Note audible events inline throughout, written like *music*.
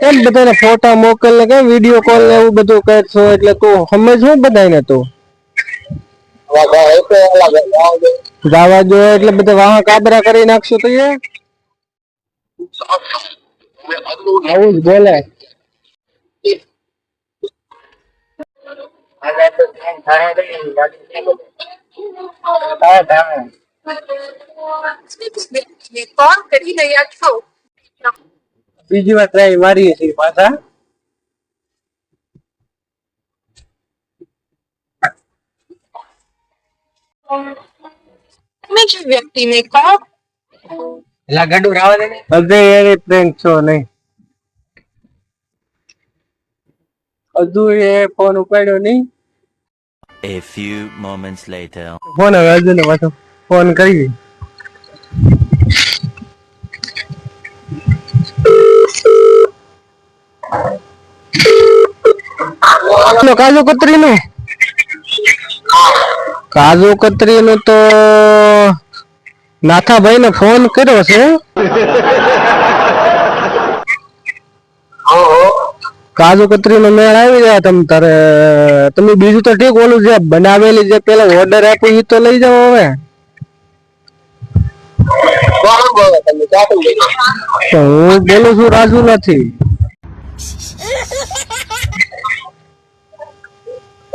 કેમ બધાને ફોટા મોકલ ને કેમ વીડિયો કોલ ને એવું બધું કરશો એટલે તું સમજ હું બધાને તું? જવા જો એટલે બધા વાહ કાબરા કરી નાખશો તો એ આવું જ બોલે. કોણ કરી રહ્યા છો બીજી વાર ટ્રાય મારીએ છીએ પાછા. તમે જે વ્યક્તિને કહો. એની? પ્રેન્ક છો નહીં. હજુ એ ફોન ઉપાડ્યો નહીં. A few moments later. Phone હવે હજુ ને પાછો ફોન કરી કાજુ કતરી નું કાજુ કતરી નું તો નાથાભાઈ ને ફોન કર્યો છે. કાજુ કતરી નો મેળ આવી જાય તમ તારે. તમે બીજું તો ઠીક ઓલું જે બનાવેલી જે પેલા ઓર્ડર આપ્યો એ તો લઈ જાઓ હવે. તો હું બોલું છું રાજુ નથી. *laughs*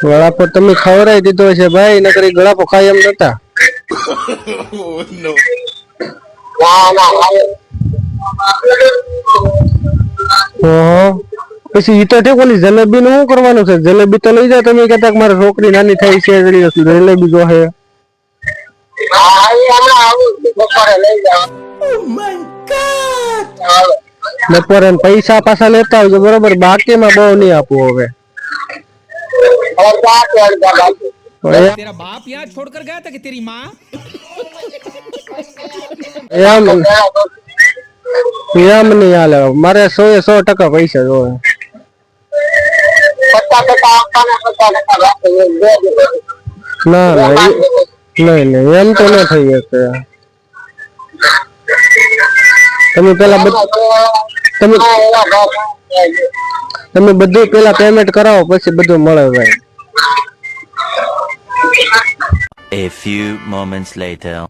વડાપો તમે ખવડાવી દીધો છે ભાઈ નકરી ગળાપો ખાય એમ નતા. પછી ઈ તો ઓલી જલેબી નું શું કરવાનું છે? જલેબી તો લઈ જાય તમે કહેતા મારે છોકરી નાની થઈ છે જલેબી જો હે બપોરે પૈસા પાછા લેતા આવજો બરોબર? બાકીમાં બહુ નહીં આપવું હવે. तेरा बाप यहाँ छोड़कर गया था कि तेरी माँ એમ એમ નહીં હાલે મારે સો એ સો ટકા પૈસા જોવે ના ના એ- નહીં નહીં એમ તો ન થઈ શકે તમે પેલા બધ- તમે તમે બધું પેલા પેમેન્ટ કરાવો પછી બધું મળે ભાઈ A few moments later.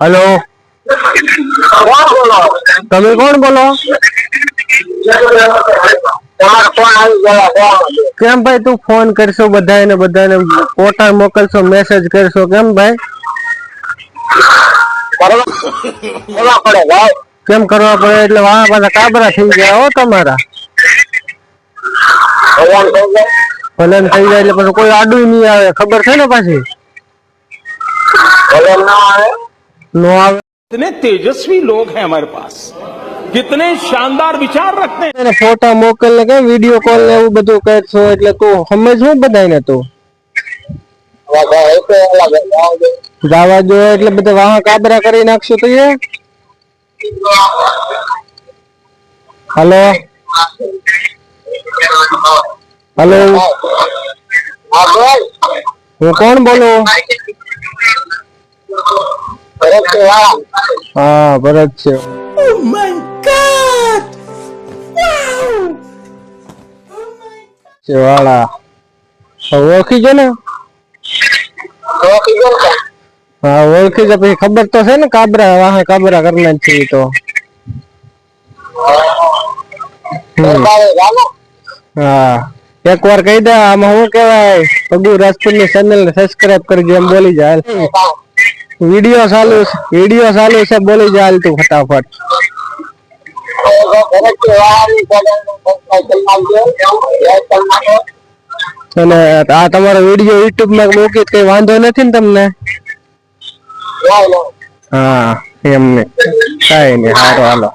Hello તમે કોણ બોલો કેમ ભાઈ તું ફોન કરશો બધાને બધાને ફોટા મોકલશો મેસેજ કરશો કેમ ભાઈ કેમ કરવા પડે એટલે વાહ પાછા કાબરા થઈ ગયા હો તમારા ભલે ને થઈ જાય એટલે પછી કોઈ આડું નહીં આવે ખબર છે ને પાછી નો આવે कितने तेजस्वी लोग हैं हमारे पास कितने शानदार विचार रखते हैं એને ફોટા મોકલ ને કેમ વિડીયો કોલ ને એવું બધું કરશો એટલે તું સમજ હું બધાને તું જવા દો એટલે બધા વાહ કાબરા કરી નાખશું તો એ હલો. હલો. હું કોણ બોલું? હા ભરત છે. વાળા. ઓળખી ગયો ને? ઓળખી તો પછી ખબર તો છે ને કાબરા વાહ કાબરા કરના જ છે ઈ તો હમ. હા એક વાર કહી દે આમાં શું કેવાય પગુ રાજપૂત ની ચેનલ ને સબસ્ક્રાઇબ કરજો એમ બોલી જાય વિડીયો ચાલુ છે વિડીયો ચાલુ છે બોલી જાય હાલ તું ફટાફટ અને આ તમારો વિડીયો યુટ્યુબ માં મૂકી તો કઈ વાંધો નથી ને તમને હા એમને કાંઈ નહીં સારું હાલો